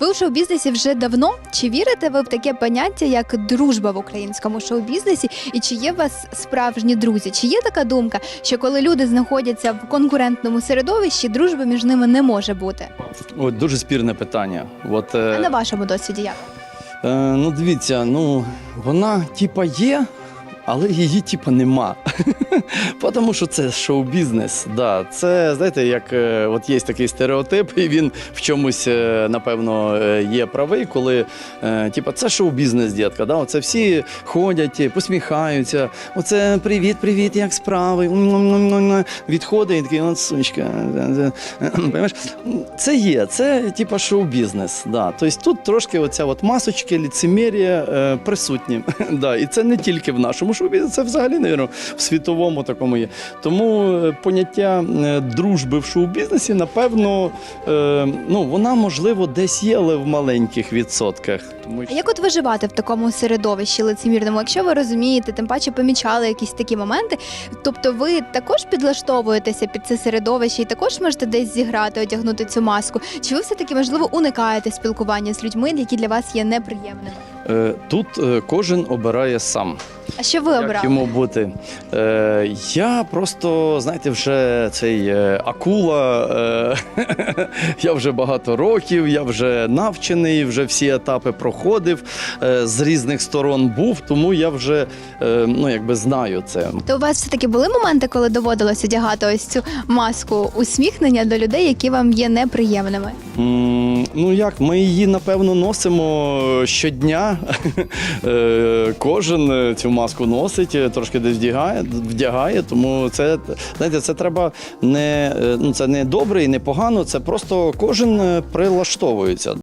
Ви в шоу-бізнесі вже давно. Чи вірите ви в таке поняття, як дружба в українському шоу-бізнесі? І чи є у вас справжні друзі? Чи є така думка, що коли люди знаходяться в конкурентному середовищі, дружби між ними не може бути? От дуже спірне питання. От, е, А на вашому досвіді як? е, ну дивіться, ну вона типа є, але її типа нема. Тому що це шоу-бізнес. Да. Це знаєте, як е, от є такий стереотип, і він в чомусь, е, напевно, е, є правий, коли типа це шоу-бізнес, дітка. Да? Оце всі ходять, посміхаються. Оце привіт, привіт, як справи. Відходить і такий, от сучка. Понимаєш? Це є, це типа шоу-бізнес. Да. Тобто тут трошки оця от масочки, ліцемір'я е, присутні. да. І це не тільки в нашому шоу-бізнесі, це взагалі, навірно, в світовому такому є. Тому е, поняття е, дружби в шоу-бізнесі, напевно, е, ну, вона можливо десь є, але в маленьких відсотках. Тому А як от виживати в такому середовищі лицемірному? Якщо ви розумієте, тим паче помічали якісь такі моменти, тобто ви також підлаштовуєтеся під це середовище і також можете десь зіграти, одягнути цю маску? Чи ви все таки можливо уникаєте спілкування з людьми, які для вас є неприємними? Тут кожен обирає сам. А що ви Як обрали? йому бути? Е, я просто, знаєте, вже цей е, акула. Е, я вже багато років, я вже навчений, вже всі етапи проходив, е, з різних сторон був, тому я вже е, ну, якби знаю це. То у вас все таки були моменти, коли доводилось одягати ось цю маску усміхнення до людей, які вам є неприємними? М, Ну як, ми її напевно носимо щодня. Е, Кожен е, цю маску носить, е, трошки десь вдягає, вдягає. Тому це знаєте, це треба не е, ну це не добре і не погано. Це просто кожен е, прилаштовується.